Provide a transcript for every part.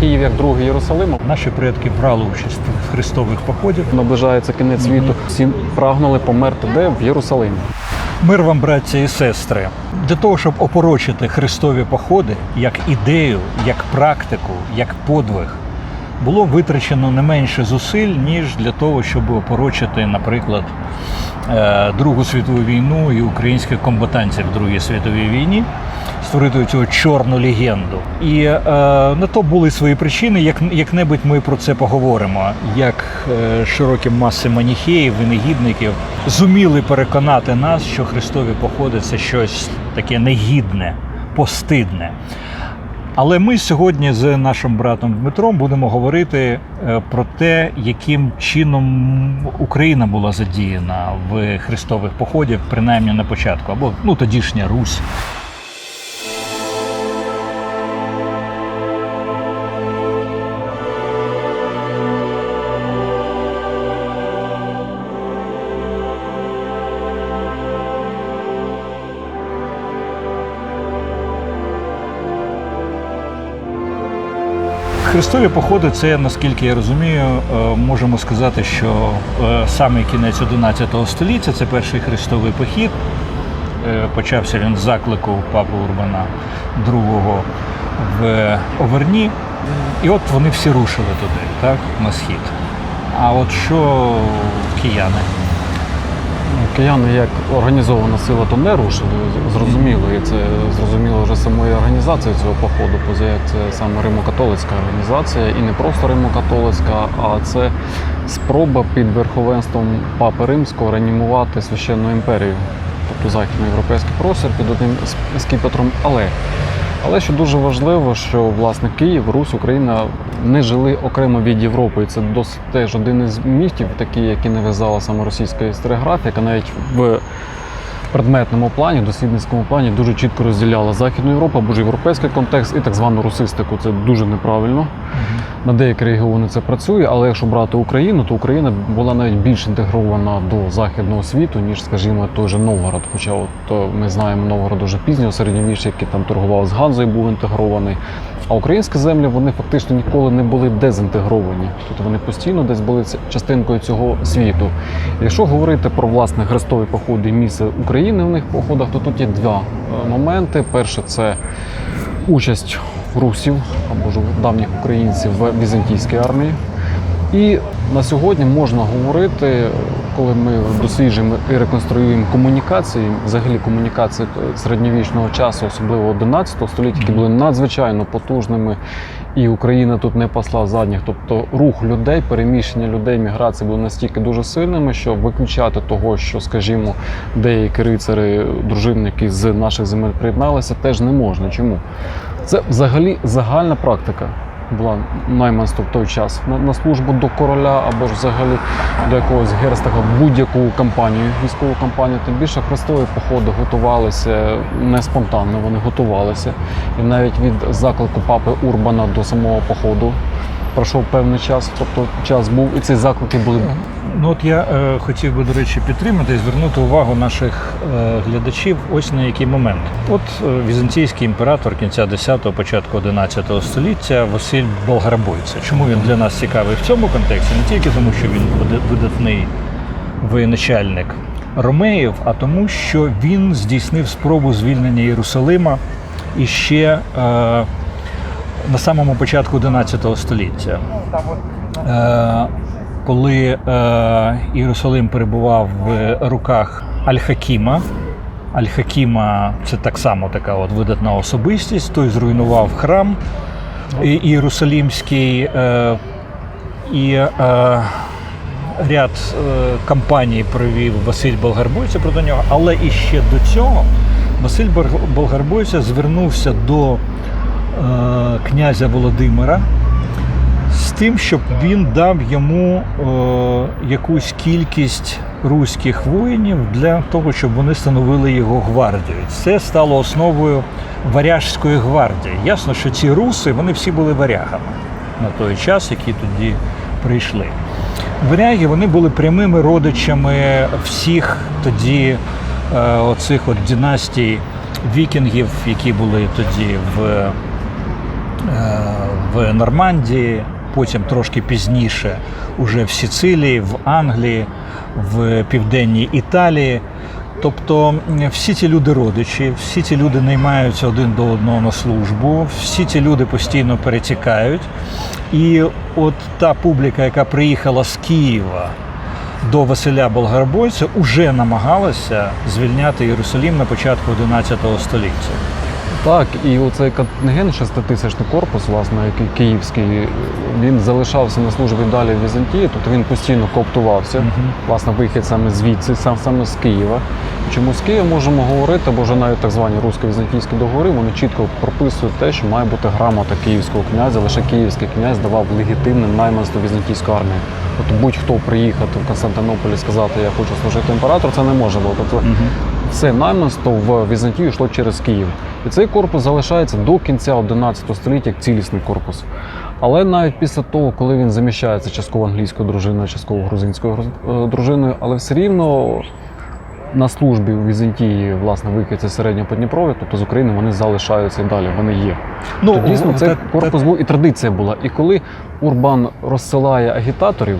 Київ як другий Єрусалим. Наші предки брали участь в хрестових походах. Наближається кінець світу. Всі прагнули померти де в Єрусалимі. Мир вам, браття і сестри, для того, щоб опорочити хрестові походи як ідею, як практику, як подвиг, було витрачено не менше зусиль, ніж для того, щоб опорочити, наприклад, е, Другу світову війну і українських комбатантів в Другій світовій війні, створити цю чорну легенду. І е, на то були свої причини. Як як-небудь ми про це поговоримо. Як е, широкі маси маніхеїв і негідників зуміли переконати нас, що хрестові походи це щось таке негідне, постидне. Але ми сьогодні з нашим братом Дмитром будемо говорити е, про те, яким чином Україна була задіяна в хрестових походів, принаймні на початку, або ну тодішня Русь. Хрестові походи це, наскільки я розумію, е, можемо сказати, що е, саме кінець 11 століття це перший хрестовий похід. Е, Почався він з заклику папи Урбана II в Оверні. І от вони всі рушили туди, так, на схід. А от що кияни? Кияни як організована сила, то не рушили, зрозуміло. І це зрозуміло вже самої організації цього походу, поза як це саме Римо-католицька організація, і не просто Римо-католицька, а це спроба під верховенством Папи Римського реанімувати священну імперію, тобто західноєвропейський простір під одним з- з Кіпетром. Але але що дуже важливо, що власне Київ, Русь, Україна не жили окремо від Європи. І це досить теж один із міфів, такі, які нав'язала саме російська історіографія, яка навіть в предметному плані, дослідницькому плані дуже чітко розділяла Західну Європу або ж європейський контекст і так звану русистику. Це дуже неправильно. На деякі регіони це працює, але якщо брати Україну, то Україна була навіть більш інтегрована до західного світу, ніж, скажімо, той же Новгород. Хоча от е, ми знаємо Новгород дуже пізнього середньовіччя, який там торгував з Ганзою, був інтегрований. А українські землі вони фактично ніколи не були дезінтегровані. Тобто вони постійно десь були частинкою цього світу. Якщо говорити про власне хрестові походи і місце України в них походах, то тут є два е, моменти. Перше це участь русів або ж давніх українців в візантійській армії. І на сьогодні можна говорити, коли ми досліджуємо і реконструюємо комунікації, взагалі комунікації середньовічного часу, особливо 11 століття, які були надзвичайно потужними, і Україна тут не пасла задніх. Тобто рух людей, переміщення людей, міграція були настільки дуже сильними, що виключати того, що, скажімо, деякі рицари, дружинники з наших земель приєдналися, теж не можна. Чому? Це взагалі загальна практика була найманство в той час на, на службу до короля або ж взагалі до якогось герцога будь-яку кампанію, військову кампанію. Тим більше хрестові походи готувалися не спонтанно, вони готувалися. І навіть від заклику папи Урбана до самого походу пройшов певний час. Тобто час був, і ці заклики були Ну от я е, хотів би, до речі, підтримати і звернути увагу наших е, глядачів ось на який момент. От е, візантійський імператор кінця 10-го, початку 11 століття Василь Болгарбойця. Чому він для нас цікавий в цьому контексті? Не тільки тому, що він вида- видатний воєначальник Ромеїв, а тому, що він здійснив спробу звільнення Єрусалима іще е, на самому початку 11 століття. Е, коли е, Єрусалим перебував в руках Аль-Хакіма. Аль-Хакіма це так само така от видатна особистість. Той зруйнував храм і- Єрусалимський е, і ряд кампаній провів Василь Болгарбойця проти нього. Але іще до цього Василь Болгарбойця звернувся до князя Володимира з тим, щоб він дав йому е, якусь кількість руських воїнів для того, щоб вони становили його гвардію. Це стало основою варяжської гвардії. Ясно, що ці руси вони всі були варягами на той час, які тоді прийшли. Варяги вони були прямими родичами всіх тоді е, оцих от династій вікінгів, які були тоді в в Нормандії, потім трошки пізніше, уже в Сицилії, в Англії, в південній Італії. Тобто всі ці люди родичі, всі ці люди наймаються один до одного на службу, всі ці люди постійно перетікають. І от та публіка, яка приїхала з Києва до Василя Болгарбойця, уже намагалася звільняти Єрусалим на початку 11 століття. Так, і оцей контингент, шеститисячний корпус, власне, який київський, він залишався на службі далі в Візантії, тобто він постійно коптувався. Власне, вихід саме звідси, сам саме з Києва. Чому з Києва можемо говорити, бо вже навіть так звані русько-візантійські договори вони чітко прописують те, що має бути грамота київського князя. Лише київський князь давав легітимне найманство візантійської армії. Тобто будь-хто приїхати в Константинополь і сказати, я хочу служити імператору, це не може бути. Тобто все найманство в Візантію йшло через Київ. І цей корпус залишається до кінця 11 століття як цілісний корпус. Але навіть після того, коли він заміщається частково англійською дружиною, частково грузинською е, дружиною, але все рівно на службі у Візантії, власне, вихідці середнього Подніпров'я, тобто з України вони залишаються і далі, вони є. Ну, То дійсно, цей корпус був і традиція була. І коли Урбан розсилає агітаторів,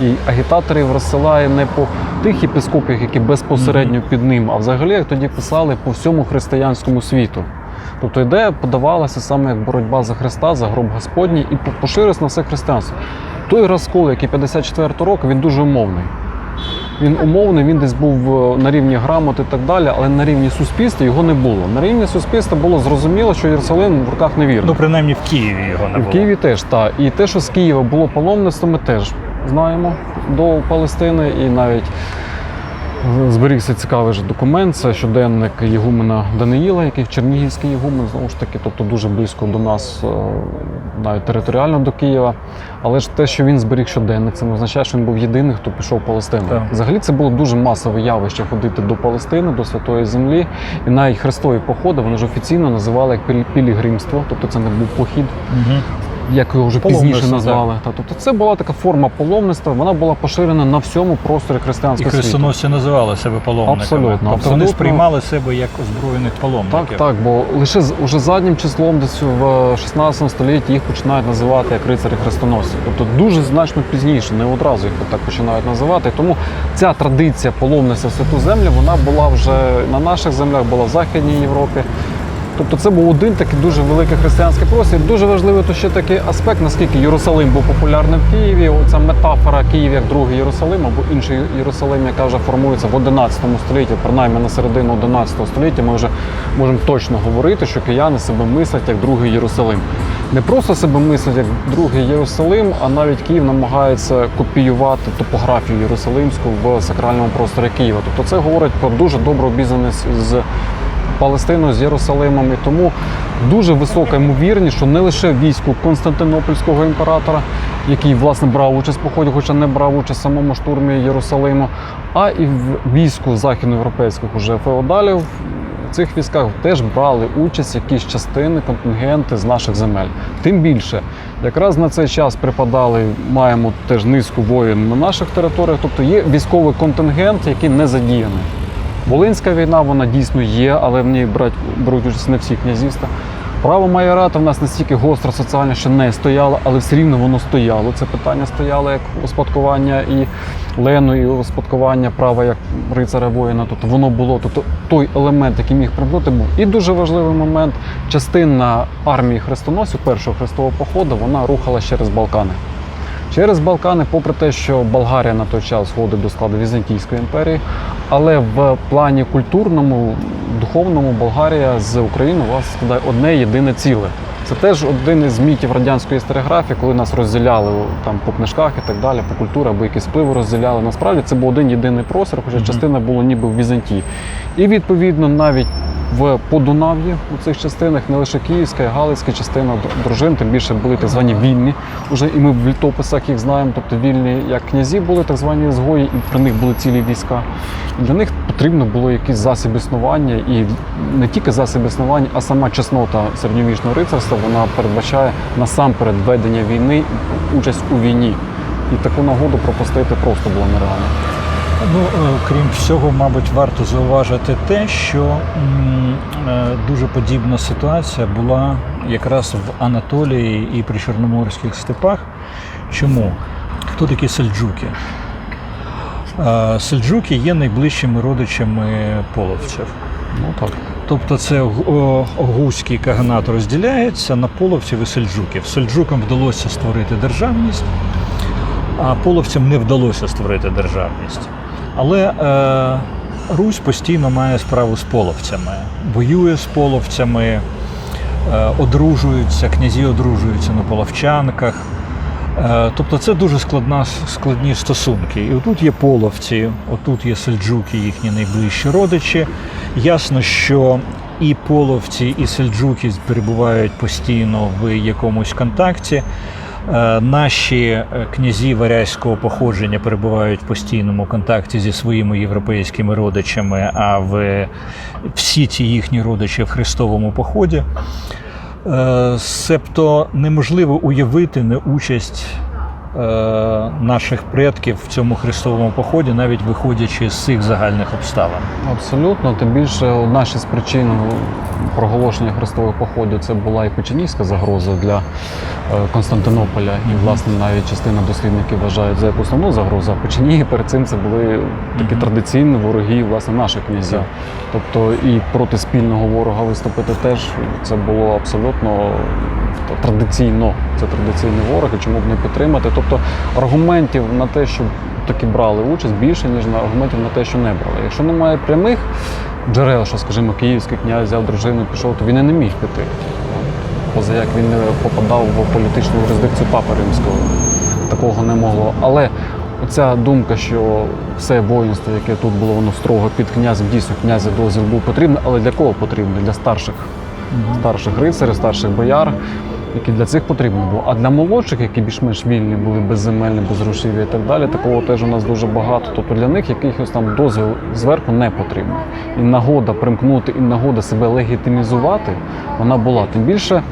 і агітаторів розсилає не по тих єпископів, які безпосередньо під ним, а взагалі, як тоді писали, по всьому християнському світу. Тобто ідея подавалася саме як боротьба за Христа, за гроб Господній і по- поширилась на все християнство. Той розкол, який 54 року, він дуже умовний. Він умовний, він десь був е, на рівні грамот і так далі, але на рівні суспільства його не було. На рівні суспільства було зрозуміло, що Єрусалим в руках невірно. ну принаймні в Києві його не І було. в Києві теж так. І те, що з Києва було паломництво, ми теж знаємо до Палестини. І навіть зберігся цікавий же документ. Це щоденник Єгумена Даниїла, який Чернігівський Єгумен, знову ж таки, тобто дуже близько до нас, е, навіть територіально до Києва. Але ж те, що він зберіг щоденник, це не означає, що він був єдиний, хто пішов в Палестину. Так. Взагалі це було дуже масове явище ходити до Палестини, до Святої Землі. І навіть хрестові походи вони ж офіційно називали як пілі- пілігримство, тобто це не був похід Мгм. Як його вже пізніше назвали. Та, тобто це була така форма паломництва, вона була поширена на всьому просторі І християнського світу. хрестоносці називали себе паломниками. Абсолютно, тобто вони сприймали себе як озброєних паломників. Так, так, бо лише з- уже заднім числом, десь в 16 столітті їх починають називати як рицарі хрестоносці. Тобто дуже значно пізніше, не одразу їх так починають називати. Тому ця традиція паломництва в святу землю, вона була вже на наших землях, була в Західній Європі. Тобто це був один такий дуже великий християнський простір. Дуже важливий то ще такий аспект, наскільки Єрусалим був популярним в Києві. Оця метафора Київ як другий Єрусалим або інший Єрусалим, яка вже формується в 11 столітті, принаймні на середину 11 століття, ми вже можемо точно говорити, що кияни себе мислять як другий Єрусалим. Не просто себе мислять як другий Єрусалим, а навіть Київ намагається копіювати топографію Єрусалимську в сакральному просторі Києва. Тобто це говорить про дуже добру обізнаність з Палестиною з Єрусалимом. І тому дуже висока ймовірність, що не лише війську Константинопольського імператора, який власне брав участь в поході, хоча не брав участь в самому штурмі Єрусалиму, а і в війську західноєвропейських уже феодалів. В цих військах теж брали участь якісь частини, контингенти з наших земель. Тим більше, якраз на цей час припадали, маємо теж низку воїн на наших територіях, тобто є військовий контингент, який не задіяний. Волинська війна вона дійсно є, але в ній брать, беруть участь не всі князівства. Право майората в нас настільки гостро соціально ще не стояло, але все рівно воно стояло. Це питання стояло як успадкування і лену, і успадкування права як рицаря воїна. Тобто воно було. Тобто той елемент, який міг примкнути, був. І дуже важливий момент. Частина армії хрестоносів першого хрестового походу вона рухалась через Балкани. Через Балкани, попри те, що Болгарія на той час входить до складу Візантійської імперії, але в плані культурному, духовному Болгарія з Україною у вас складає одне єдине ціле. Це теж один із мітів радянської історіографії, коли нас розділяли там по книжках і так далі, по культурі або якісь впливи розділяли. Насправді це був один єдиний простір, хоча частина була ніби в Візантії. І відповідно навіть в Подунав'ї у цих частинах не лише київська, й галицька частина дружин, тим більше були так звані вільні. Уже і ми в літописах їх знаємо. Тобто вільні як князі були так звані згої, і при них були цілі війська. І для них потрібно було якийсь засіб існування, і не тільки засіб існування, а сама чеснота середньовічного рицарства вона передбачає насамперед ведення війни, участь у війні. І таку нагоду пропустити просто було нереально. Ну, е, крім всього, мабуть, варто зауважити те, що е, дуже подібна ситуація була якраз в Анатолії і при Чорноморських степах. Чому? Хто такі сельджуки? Е, Сельджуки є найближчими родичами половців. Ну так. Тобто це о, Огузький каганат розділяється на половців і сельджуків. Сельджукам вдалося створити державність, а половцям не вдалося створити державність. Але е, Русь постійно має справу з половцями, воює з половцями, е, одружуються, князі одружуються на половчанках. Е, Тобто це дуже складна, складні стосунки. І отут є половці, отут є сельджуки, їхні найближчі родичі. Ясно, що і половці, і сельджуки перебувають постійно в якомусь контакті. Е, Наші е, князі варязького походження перебувають в постійному контакті зі своїми європейськими родичами, а в всі ці їхні родичі в Христовому поході. Е, Себто неможливо уявити не участь е, наших предків в цьому хрестовому поході, навіть виходячи з цих загальних обставин. Абсолютно, тим більше одна з причин проголошення хрестових походів це була і печенігська загроза для е, Константинополя. І, власне, навіть частина дослідників вважають за як основну загрозу. А печеніги перед цим це були такі традиційні вороги власне наших князів. Тобто і проти спільного ворога виступити теж це було абсолютно традиційно. Це традиційний ворог, і чому б не підтримати. Тобто аргументів на те, щоб таки брали участь більше, ніж на аргументів на те, що не брали. Якщо немає прямих джерел, що, скажімо, київський князь взяв дружину, пішов, то він і не міг піти. Поза як він попадав в політичну юрисдикцію Папи Римського. Такого не могло. Але оця думка, що все воїнство, яке тут було, воно строго під князем, дійсно князя дозвіл був потрібний, але для кого потрібний? Для старших старших рицарів, старших бояр, які для цих потрібно було. А для молодших, які більш-менш вільні були безземельні, безрушіві і так далі, такого теж у нас дуже багато. Тобто для них якихось там дозвіл зверху не потрібно. І нагода примкнути, і нагода себе легітимізувати, вона була. Тим більше.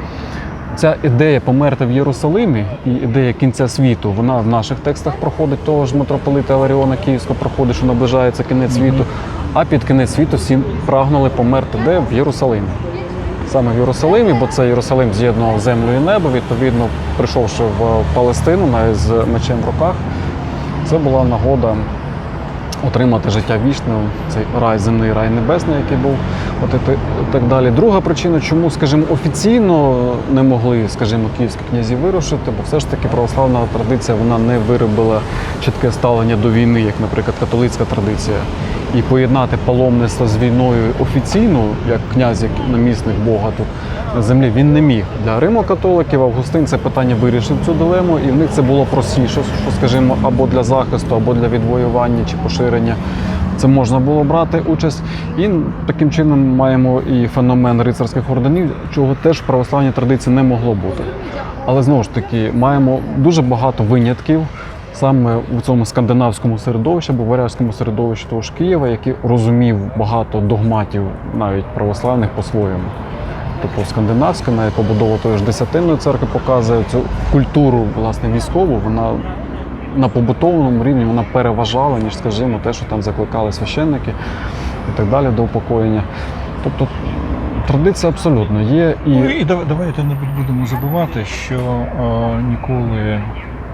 Ця ідея померти в Єрусалимі і ідея кінця світу, вона в наших текстах проходить того ж митрополита Ларіона Київського проходить, що наближається кінець світу. А під кінець світу всі прагнули померти де? В Єрусалимі саме в Єрусалимі, бо це Єрусалим з'єднував землю і небо. Відповідно, прийшовши в Палестину з мечем в руках, це була нагода отримати життя вічне, цей рай земний, рай небесний, який був, от і так далі. Друга причина, чому, скажімо, офіційно не могли, скажімо, київські князі вирушити, бо все ж таки православна традиція вона не виробила чітке ставлення до війни, як, наприклад, католицька традиція. І поєднати паломництво з війною офіційно, як князь, як намісник Бога тут на землі, він не міг. Для римокатоликів Августин це питання вирішив цю дилему, і в них це було простіше, що, скажімо, або для захисту, або для відвоювання чи поширення. Це можна було брати участь. І таким чином маємо і феномен рицарських орденів, чого теж в православній традиції не могло бути. Але знову ж таки, маємо дуже багато винятків саме у цьому скандинавському середовищі або варяжському середовищі того ж Києва, який розумів багато догматів, навіть православних по-своєму. Тобто скандинавська, навіть побудова тої ж десятинної церкви показує цю культуру власне військову, вона на побутовому рівні вона переважала, ніж, скажімо, те, що там закликали священники і так далі до упокоєння. Тобто традиція абсолютно є і Ну і давайте не будемо забувати, що е, ніколи,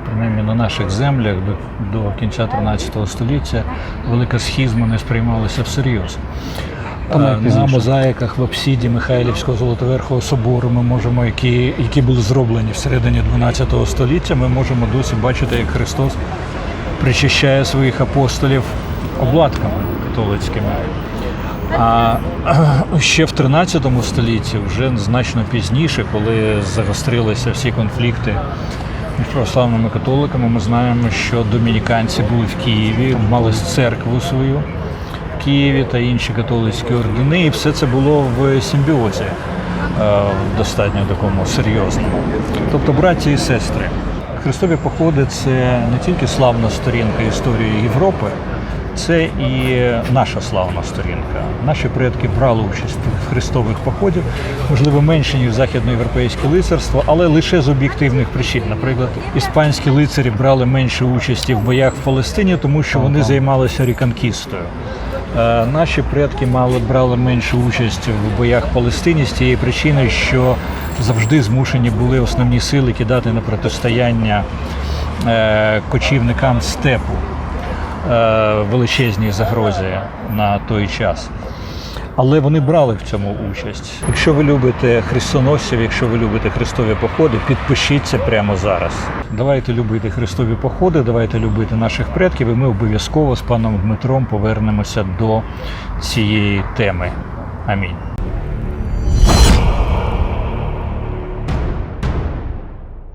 принаймні на наших землях до, до кінця 13 століття, велика схізма не сприймалася всерйоз. Навіть Е, На мозаїках в апсіді Михайлівського Золотоверхого собору ми можемо, які, які були зроблені всередині 12 століття, ми можемо досі бачити, як Христос причащає своїх апостолів обладками католицькими. А ще в 13 столітті, вже значно пізніше, коли загострилися всі конфлікти православними католиками, ми знаємо, що домініканці були в Києві, мали церкву свою в Києві та інші католицькі ордени, і все це було в симбіозі е, достатньо такому серйозному. Тобто, браті і сестри, Христові походи це не тільки славна сторінка історії Європи, це і наша славна сторінка. Наші предки брали участь в хрестових походах, можливо, менше, ніж західноєвропейське лицарство, але лише з об'єктивних причин. Наприклад, іспанські лицарі брали менше участі в боях в Палестині, тому що вони займалися реконкістою. Е, Наші предки мали брали меншу участь в боях в Палестині з тієї причини, що завжди змушені були основні сили кидати на протистояння е, кочівникам степу величезній загрозі на той час. Але вони брали в цьому участь. Якщо ви любите хрестоносців, якщо ви любите хрестові походи, підпишіться прямо зараз. Давайте любити хрестові походи, давайте любити наших предків, і ми обов'язково з паном Дмитром повернемося до цієї теми. Амінь.